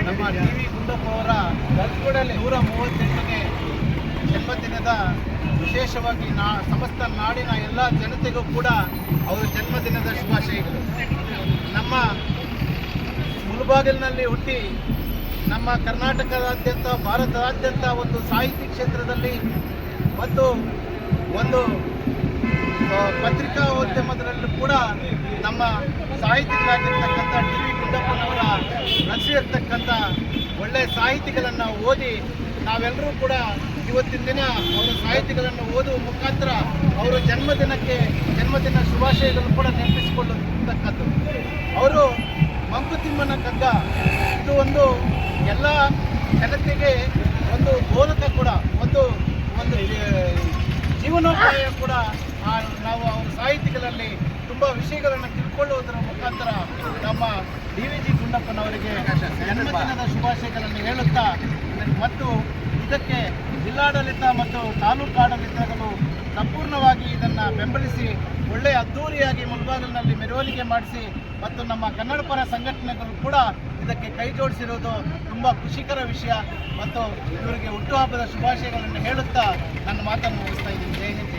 ನಮ್ಮ D V Gundappa ಅವರ ನೂರ ಮೂವತ್ತೆಂಟನೇ ಜನ್ಮದಿನದ ವಿಶೇಷವಾಗಿ ನಾ ಸಮಸ್ತ ನಾಡಿನ ಎಲ್ಲ ಜನತೆಗೂ ಕೂಡ ಅವರ ಜನ್ಮದಿನದ ಶುಭಾಶಯಗಳು ನಮ್ಮ ಮುಳುಬಾಗಿಲಿನಲ್ಲಿ ಹುಟ್ಟಿ ನಮ್ಮ ಕರ್ನಾಟಕದಾದ್ಯಂತ ಭಾರತದಾದ್ಯಂತ ಒಂದು ಸಾಹಿತ್ಯ ಕ್ಷೇತ್ರದಲ್ಲಿ ಮತ್ತು ಒಂದು ಪತ್ರಿಕಾ ಉದ್ಯಮದಲ್ಲೂ ಕೂಡ ನಮ್ಮ ಸಾಹಿತಿಗಳಾಗಿರ್ತಕ್ಕಂಥ ಟಿ ವಿ ಗುಂಡಪ್ಪನವರ ರಚಿಸಿರ್ತಕ್ಕಂಥ ಒಳ್ಳೆಯ ಸಾಹಿತಿಗಳನ್ನು ಓದಿ ನಾವೆಲ್ಲರೂ ಕೂಡ ಇವತ್ತಿನ ದಿನ ಅವರ ಸಾಹಿತಿಗಳನ್ನು ಓದುವ ಮುಖಾಂತರ ಅವರ ಜನ್ಮದಿನಕ್ಕೆ, ಜನ್ಮದಿನ ಶುಭಾಶಯಗಳನ್ನು ಕೂಡ ನೆನಪಿಸಿಕೊಳ್ಳತಕ್ಕದ್ದು ಅವರು ಮಂಕುತಿಮ್ಮನ ಕಗ್ಗ. ಇದು ಒಂದು ಎಲ್ಲ ಜನತೆಗೆ ಒಂದು ಬೋಧಕ ಕೂಡ, ಒಂದು ಒಂದು ಜೀವನೋಪಾಯ ಕೂಡ ನಾವು ಅವರ ಸಾಹಿತಿಗಳಲ್ಲಿ ತುಂಬ ವಿಷಯಗಳನ್ನು ತಿಳ್ಕೊಳ್ಳುವುದರ ಮುಖಾಂತರ ನಮ್ಮ ಡಿ ವಿ ಜಿ ಗುಂಡಪ್ಪನವರಿಗೆ ಜನ್ಮದಿನದ ಶುಭಾಶಯಗಳನ್ನು ಹೇಳುತ್ತಾ ಮತ್ತು ಇದಕ್ಕೆ ಜಿಲ್ಲಾಡಳಿತ ಮತ್ತು ತಾಲೂಕು ಆಡಳಿತಗಳು ಸಂಪೂರ್ಣವಾಗಿ ಇದನ್ನು ಬೆಂಬಲಿಸಿ ಒಳ್ಳೆಯ ಅದ್ದೂರಿಯಾಗಿ ಮುಲ್ಬಾಗಿಲಿನಲ್ಲಿ ಮೆರವಣಿಗೆ ಮಾಡಿಸಿ ಮತ್ತು ನಮ್ಮ ಕನ್ನಡ ಪರ ಸಂಘಟನೆಗಳು ಕೂಡ ಇದಕ್ಕೆ ಕೈ ಜೋಡಿಸಿರುವುದು ತುಂಬ ಖುಷಿಕರ ವಿಷಯ ಮತ್ತು ಇವರಿಗೆ ಹುಟ್ಟುಹಬ್ಬದ ಶುಭಾಶಯಗಳನ್ನು ಹೇಳುತ್ತಾ ನನ್ನ ಮಾತನ್ನು ಮುಗಿಸ್ತಾ ಇದ್ದೀನಿ. ಜೈ ಹಿಂದ್